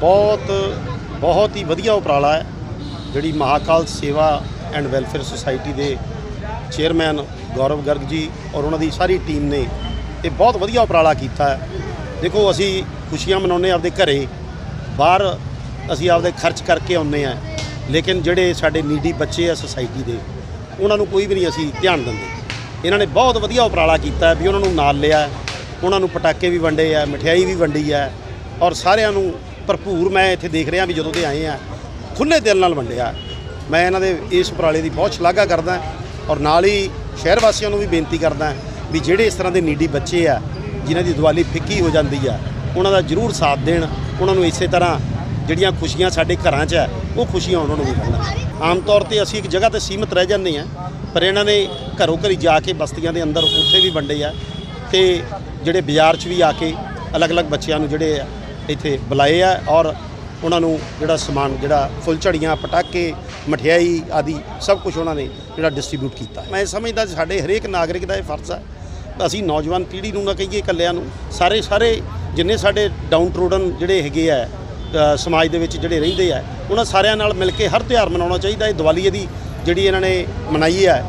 ਬਹੁਤ ਬਹੁਤ ਹੀ ਵਧੀਆ ਉਪਰਾਲਾ ਹੈ, ਜਿਹੜੀ Mahakal Seva and welfare society ਦੇ ਚੇਅਰਮੈਨ ਗੌਰਵ ਗਰਗ ਜੀ ਔਰ ਉਹਨਾਂ ਦੀ ਸਾਰੀ ਟੀਮ ਨੇ ਇਹ ਬਹੁਤ ਵਧੀਆ ਉਪਰਾਲਾ ਕੀਤਾ ਹੈ। ਦੇਖੋ, ਅਸੀਂ ਖੁਸ਼ੀਆਂ ਮਨਾਉਂਦੇ ਆਪਦੇ ਘਰੇ, ਬਾਹਰ ਅਸੀਂ ਆਪਦੇ ਖਰਚ ਕਰਕੇ ਆਉਂਦੇ ਆ ਲੇਕਿਨ ਜਿਹੜੇ ਸਾਡੇ ਨੀਡੀ ਬੱਚੇ ਆ ਸੁਸਾਇਟੀ ਦੇ, ਉਹਨਾਂ ਨੂੰ ਕੋਈ ਵੀ ਨਹੀਂ ਅਸੀਂ ਧਿਆਨ ਦਿੰਦੇ। ਇਹਨਾਂ ਨੇ ਬਹੁਤ ਵਧੀਆ ਉਪਰਾਲਾ ਕੀਤਾ ਵੀ ਉਹਨਾਂ ਨੂੰ ਨਾਲ ਲਿਆ ਉਹਨਾਂ ਨੂੰ ਪਟਾਕੇ ਵੀ ਵੰਡੇ ਆ ਮਠਿਆਈ ਵੀ ਵੰਡੀ ਹੈ ਔਰ ਸਾਰਿਆਂ ਨੂੰ ਭਰਪੂਰ ਮੈਂ ਇੱਥੇ ਦੇਖ ਰਿਹਾ ਵੀ ਜਦੋਂ ਦੇ ਆਏ ਆ ਖੁੱਲੇ ਦਿਲ ਨਾਲ ਵੰਡਿਆ। ਮੈਂ ਇਹਨਾਂ ਦੇ ਇਸ ਉਪਰਾਲੇ ਦੀ ਬਹੁਤ ਸ਼ਲਾਘਾ ਕਰਦਾ ਔਰ ਨਾਲ ਹੀ ਸ਼ਹਿਰ ਵਾਸੀਆਂ ਨੂੰ ਵੀ ਬੇਨਤੀ ਕਰਦਾ ਵੀ ਜਿਹੜੇ ਇਸ ਤਰ੍ਹਾਂ ਦੇ ਨੀਡੀ ਬੱਚੇ ਆ, ਜਿਨ੍ਹਾਂ ਦੀ ਦੀਵਾਲੀ ਫਿੱਕੀ ਹੋ ਜਾਂਦੀ ਆ, ਉਹਨਾਂ ਦਾ ਜ਼ਰੂਰ ਸਾਥ ਦੇਣ, ਉਹਨਾਂ ਨੂੰ ਇਸੇ ਤਰ੍ਹਾਂ ਜਿਹੜੀਆਂ ਖੁਸ਼ੀਆਂ ਸਾਡੇ ਘਰਾਂ 'ਚ ਆ, ਉਹ ਖੁਸ਼ੀਆਂ ਉਹਨਾਂ ਨੂੰ ਵੀ ਮਿਲਣ। ਆਮ ਤੌਰ ਤੇ ਅਸੀਂ ਇੱਕ ਜਗ੍ਹਾ ਤੇ ਸੀਮਤ ਰਹਿ ਜਾਂਦੇ ਆ ਪਰ ਇਹਨਾਂ ਨੇ ਘਰੋਂ ਘਰੀ ਜਾ ਕੇ ਬਸਤੀਆਂ ਦੇ ਅੰਦਰ ਉੱਥੇ ਵੀ ਵੰਡੇ ਆ ਤੇ ਜਿਹੜੇ ਬਾਜ਼ਾਰ 'ਚ ਵੀ ਆ ਕੇ ਅਲੱਗ-ਅਲੱਗ ਬੱਚਿਆਂ ਨੂੰ ਜਿਹੜੇ ਇੱਥੇ ਬੁਲਾਏ ਆ ਔਰ ਉਹਨਾਂ ਨੂੰ ਜਿਹੜਾ ਸਮਾਨ, ਜਿਹੜਾ ਫੁੱਲਝੜੀਆਂ ਪਟਾਕੇ, ਮਠਿਆਈ ਆਦਿ ਸਭ ਕੁਝ ਉਹਨਾਂ ਨੇ ਜਿਹੜਾ ਡਿਸਟ੍ਰੀਬਿਊਟ ਕੀਤਾ ਮੈਂ ਸਮਝਦਾ ਸਾਡੇ ਹਰੇਕ ਨਾਗਰਿਕ ਦਾ ਇਹ ਫਰਜ਼ ਹੈ। ਅਸੀਂ ਨੌਜਵਾਨ ਪੀੜ੍ਹੀ ਨੂੰ ਨਾ ਕਹੀਏ ਇਕੱਲਿਆਂ ਨੂੰ, ਸਾਰੇ ਸਾਰੇ ਜਿੰਨੇ ਸਾਡੇ ਡਾਊਨ ਟਰੋਡਨ ਜਿਹੜੇ ਹੈਗੇ ਆ ਸਮਾਜ ਦੇ ਵਿੱਚ ਜਿਹੜੇ ਰਹਿੰਦੇ ਆ, ਉਹਨਾਂ ਸਾਰਿਆਂ ਨਾਲ ਮਿਲ ਕੇ ਹਰ ਤਿਉਹਾਰ ਮਨਾਉਣਾ ਚਾਹੀਦਾ ਇਹ ਦੀਵਾਲੀ ਇਹਦੀ ਜਿਹੜੀ ਇਹਨਾਂ ਨੇ ਮਨਾਈ ਹੈ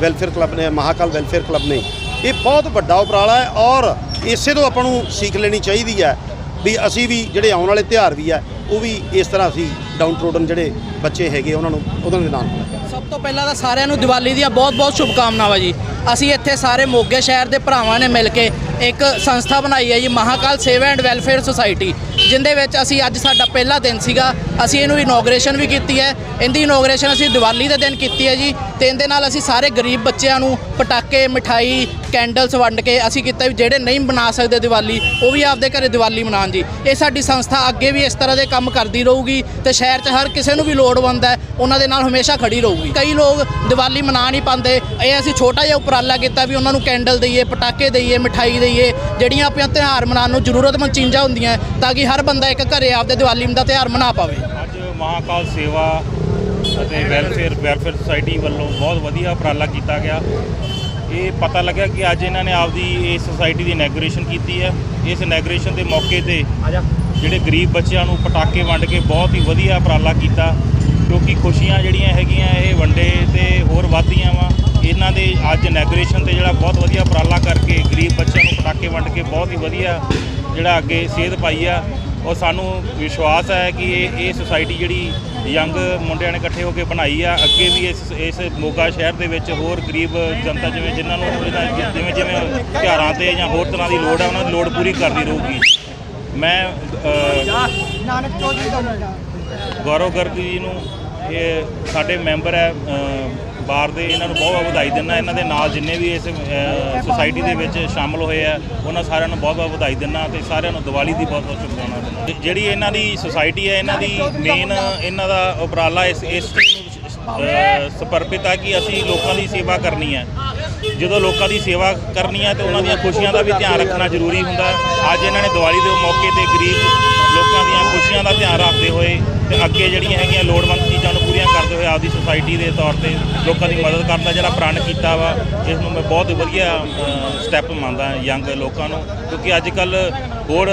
ਵੈਲਫੇਅਰ ਕਲੱਬ ਨੇ, ਮਹਾਕਾਲ ਵੈਲਫੇਅਰ ਕਲੱਬ ਨੇ, ਇਹ ਬਹੁਤ ਵੱਡਾ ਉਪਰਾਲਾ ਹੈ ਔਰ ਇਸੇ ਤੋਂ ਆਪਾਂ ਨੂੰ ਸਿੱਖ ਲੈਣੀ ਚਾਹੀਦੀ ਹੈ। ਵੀ ਅਸੀਂ ਵੀ ਜਿਹੜੇ ਆਉਣ ਵਾਲੇ ਤਿਉਹਾਰ ਵੀ ਆ, ਉਹ ਵੀ ਇਸ ਤਰ੍ਹਾਂ ਅਸੀਂ ਡਾਊਨ ਟਰੋਡਨ ਜਿਹੜੇ ਬੱਚੇ ਹੈਗੇ ਉਹਨਾਂ ਨੂੰ, ਉਹਨਾਂ ਦੇ ਨਾਲ। ਸਭ ਤੋਂ ਪਹਿਲਾਂ ਤਾਂ ਸਾਰਿਆਂ ਨੂੰ ਦੀਵਾਲੀ ਦੀਆਂ ਬਹੁਤ-ਬਹੁਤ ਸ਼ੁਭਕਾਮਨਾਵਾਂ ਜੀ। ਅਸੀਂ ਇੱਥੇ ਸਾਰੇ ਮੋਗੇ ਸ਼ਹਿਰ ਦੇ ਭਰਾਵਾਂ ਨੇ ਮਿਲ ਕੇ ਇੱਕ ਸੰਸਥਾ ਬਣਾਈ ਹੈ ਜੀ, Mahakal Seva and welfare society, ਜਿੰਦੇ ਵਿੱਚ ਅਸੀਂ ਅੱਜ ਸਾਡਾ ਪਹਿਲਾ ਦਿਨ ਸੀਗਾ। ਅਸੀਂ ਇਹਨੂੰ ਇਨੋਗ੍ਰੇਸ਼ਨ ਵੀ ਕੀਤੀ ਹੈ। ਇਹਦੀ ਇਨੋਗ੍ਰੇਸ਼ਨ ਅਸੀਂ ਦੀਵਾਲੀ ਦੇ ਦਿਨ ਕੀਤੀ ਹੈ ਜੀ। ਤੇ ਇਹਦੇ ਨਾਲ ਅਸੀਂ ਸਾਰੇ ਗਰੀਬ ਬੱਚਿਆਂ ਨੂੰ ਪਟਾਕੇ, ਮਿਠਾਈ, ਕੈਂਡਲਸ ਵੰਡ ਕੇ ਅਸੀਂ ਕੀਤਾ ਵੀ ਜਿਹੜੇ ਨਹੀਂ ਬਣਾ ਸਕਦੇ ਦੀਵਾਲੀ, ਉਹ ਵੀ ਆਪਦੇ ਘਰੇ ਦੀਵਾਲੀ ਮਨਾਉਣ ਜੀ। ਇਹ ਸਾਡੀ ਸੰਸਥਾ ਅੱਗੇ ਵੀ ਇਸ ਤਰ੍ਹਾਂ ਦੇ ਕੰਮ ਕਰਦੀ ਰਹੂਗੀ ਤੇ ਸ਼ਹਿਰ 'ਚ ਹਰ ਕਿਸੇ ਨੂੰ ਵੀ ਲੋੜਵੰਦ ਹੈ, ਉਹਨਾਂ ਦੇ ਨਾਲ ਹਮੇਸ਼ਾ ਖੜੀ ਰਹੂਗੀ। ਕਈ ਲੋਕ ਦੀਵਾਲੀ ਮਨਾ ਨਹੀਂ ਪਾਉਂਦੇ। ਇਹ ਅਸੀਂ ਛੋਟਾ ਜਿਹਾ ਉਪਰਾਲਾ ਕੀਤਾ ਵੀ ਉਹਨਾਂ ਨੂੰ ਕੈਂਡਲ ਦਈਏ ਪਟਾਕੇ ਦਈਏ ਮਠਾਈ ਦਈਏ ਜਿਹੜੀਆਂ ਆਪਣੀਆਂ ਤਿਉਹਾਰ ਮਨਾਉਣ ਨੂੰ ਜ਼ਰੂਰਤਮੰਦ ਚੀਜ਼ਾਂ ਹੁੰਦੀਆਂ ਤਾਂ ਕਿ ਹਰ ਬੰਦਾ ਇੱਕ ਘਰੇ ਆਪਦੇ ਦੀਵਾਲੀ ਦਾ ਤਿਉਹਾਰ ਮਨਾ ਪਾਵੇ। ਅੱਜ ਮਹਾਕਾਲ ਸੇਵਾ ਅਤੇ ਵੈਲਫੇਅਰ ਵੈਲਫੇਅਰ ਸੁਸਾਇਟੀ ਵੱਲੋਂ ਬਹੁਤ ਵਧੀਆ ਉਪਰਾਲਾ ਕੀਤਾ ਗਿਆ। ਇਹ ਪਤਾ ਲੱਗਿਆ ਕਿ ਅੱਜ ਇਹਨਾਂ ਨੇ ਆਪਦੀ ਇਸ ਸੁਸਾਇਟੀ ਦੀ ਇਨੈਗੋਰੇਸ਼ਨ ਕੀਤੀ ਹੈ। ਇਸ ਇਨੈਗੋਰੇਸ਼ਨ ਦੇ ਮੌਕੇ ਤੇ ਜਿਹੜੇ ਗਰੀਬ ਬੱਚਿਆਂ ਨੂੰ ਪਟਾਕੇ ਵੰਡ ਕੇ ਬਹੁਤ ਹੀ ਵਧੀਆ ਉਪਰਾਲਾ ਕੀਤਾ। ਕਿਉਂਕਿ ਖੁਸ਼ੀਆਂ ਜਿਹੜੀਆਂ ਹੈਗੀਆਂ ਇਹ ਵੰਡੇ ਤੇ ਹੋਰ ਵੱਧਦੀਆਂ ਵਾ। ਇਹਨਾਂ ਦੇ ਅੱਜ ਇਨੈਗੋਰੇਸ਼ਨ ਤੇ ਜਿਹੜਾ ਬਹੁਤ ਵਧੀਆ ਉਪਰਾਲਾ ਕਰਕੇ ਗਰੀਬ ਬੱਚਿਆਂ ਨੂੰ ਪਟਾਕੇ ਵੰਡ ਕੇ ਬਹੁਤ ਹੀ ਵਧੀਆ ਜਿਹੜਾ ਅੱਗੇ ਸੇਧ ਪਾਈ ਆ। ਔਰ ਸਾਨੂੰ ਵਿਸ਼ਵਾਸ ਹੈ ਕਿ ਇਹ ਇਹ ਸੁਸਾਇਟੀ ਜਿਹੜੀ ਯੰਗ ਮੁੰਡਿਆਂ ਨੇ ਇਕੱਠੇ ਹੋ ਕੇ ਬਣਾਈ ਆ ਅੱਗੇ ਵੀ ਇਸ ਇਸ ਮੋਗਾ ਸ਼ਹਿਰ ਦੇ ਵਿੱਚ ਹੋਰ ਗਰੀਬ ਜਨਤਾ ਜਿਵੇਂ ਜਿਨ੍ਹਾਂ ਨੂੰ ਜਿਵੇਂ ਜਿਵੇਂ ਤਿਉਹਾਰਾਂ ਤੇ ਜਾਂ ਹੋਰ ਤਰ੍ਹਾਂ ਦੀ ਲੋੜ ਹੈ ਉਹਨਾਂ ਦੀ ਲੋੜ ਪੂਰੀ ਕਰਦੀ ਰਹੂਗੀ। ਮੈਂ ਗੌਰਵ ਗਰਗ ਜੀ ਨੂੰ ਇਹ ਸਾਡੇ ਮੈਂਬਰ ਹੈ ਅ, ਬਾਰ ਦੇ ਇਹਨਾਂ ਨੂੰ ਬਹੁਤ ਬਹੁਤ ਵਧਾਈ ਦਿੰਦਾ। ਇਹਨਾਂ ਦੇ ਨਾਲ ਜਿੰਨੇ ਵੀ ਇਸ ਅ, ਸੁਸਾਇਟੀ ਦੇ ਵਿੱਚ ਸ਼ਾਮਲ ਹੋਏ ਆ ਉਹਨਾਂ ਸਾਰਿਆਂ ਨੂੰ ਬਹੁਤ ਬਹੁਤ ਵਧਾਈ ਦਿੰਦਾ ਤੇ ਸਾਰਿਆਂ ਨੂੰ ਦੀਵਾਲੀ ਦੀ ਬਹੁਤ ਬਹੁਤ ਸ਼ੁਭਕਾਮਨਾਵਾਂ ਦਿੰਦਾ। ਜਿਹੜੀ ਇਹਨਾਂ ਦੀ ਸੁਸਾਇਟੀ ਹੈ ਇਹਨਾਂ ਦੀ ਮੇਨ ਇਹਨਾਂ ਦਾ ਉਪਰਾਲਾ ਇਸ ਇਸ ਸਮਰਪਿਤ ਆ ਕਿ ਅਸੀਂ ਲੋਕਾਂ ਦੀ ਸੇਵਾ ਕਰਨੀ ਹੈ। ਜਦੋਂ ਲੋਕਾਂ ਦੀ ਸੇਵਾ ਕਰਨੀ ਹੈ ਤੇ ਉਹਨਾਂ ਦੀਆਂ ਖੁਸ਼ੀਆਂ ਦਾ ਵੀ ਧਿਆਨ ਰੱਖਣਾ ਜ਼ਰੂਰੀ ਹੁੰਦਾ। ਅੱਜ ਇਹਨਾਂ ਨੇ ਦੀਵਾਲੀ ਦੇ ਮੌਕੇ ਤੇ ਗਰੀਬ ਲੋਕਾਂ ਦੀਆਂ ਖੁਸ਼ੀਆਂ ਦਾ ਧਿਆਨ ਰੱਖਦੇ ਹੋਏ ਤੇ ਅੱਗੇ ਜਿਹੜੀਆਂ ਹੈਗੀਆਂ ਲੋੜਵੰਦ ਚੀਜ਼ਾਂ ਨੂੰ ਕਰਦੇ ਹੋਏ ਆਪਦੀ ਸੁਸਾਇਟੀ ਦੇ ਤੌਰ ਤੇ ਲੋਕਾਂ ਦੀ ਮਦਦ ਕਰਨ ਦਾ ਜਿਹੜਾ ਪ੍ਰਣ ਕੀਤਾ ਵਾ, ਇਸ ਨੂੰ ਮੈਂ ਬਹੁਤ ਵਧੀਆ ਸਟੈਪ ਮੰਨਦਾ ਯੰਗ ਲੋਕਾਂ ਨੂੰ, ਕਿਉਂਕਿ ਅੱਜ ਕੱਲ ਹੋਰ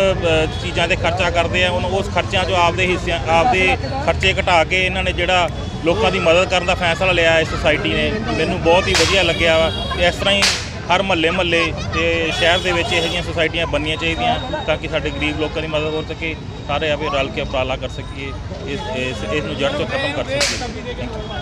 ਚੀਜ਼ਾਂ ਤੇ ਖਰਚਾ ਕਰਦੇ ਆ, ਉਹਨੂੰ ਉਸ ਖਰਚਿਆਂ 'ਚੋਂ ਆਪਦੇ ਹਿੱਸਿਆਂ, ਆਪਦੇ ਖਰਚੇ ਘਟਾ ਕੇ ਇਹਨਾਂ ਨੇ ਜਿਹੜਾ ਲੋਕਾਂ ਦੀ ਮਦਦ ਕਰਨ ਦਾ ਫੈਸਲਾ ਲਿਆ ਇਸ ਸੁਸਾਇਟੀ ਨੇ, ਮੈਨੂੰ ਬਹੁਤ ਹੀ ਵਧੀਆ ਲੱਗਿਆ ਵਾ ਇਸ ਤਰ੍ਹਾਂ ਹੀ ਹਰ ਮਹੱਲੇ ਮਹੱਲੇ ਤੇ ਸ਼ਹਿਰ ਦੇ ਵਿੱਚ ਇਹੋ ਜਿਹੀਆਂ ਸੁਸਾਇਟੀਆਂ ਬਣਨੀਆਂ ਚਾਹੀਦੀਆਂ ਤਾਂ ਕਿ ਸਾਡੇ ਗਰੀਬ ਲੋਕਾਂ ਦੀ ਮਦਦ ਹੋ ਸਕੇ, ਸਾਰੇ ਆਪੇ ਰਲ ਕੇ ਉਪਰਾਲਾ ਕਰ ਸਕੀਏ, ਇਸ ਇਸ ਇਸ ਨੂੰ ਜੜ ਤੋਂ ਖਤਮ ਕਰ ਸਕੀਏ।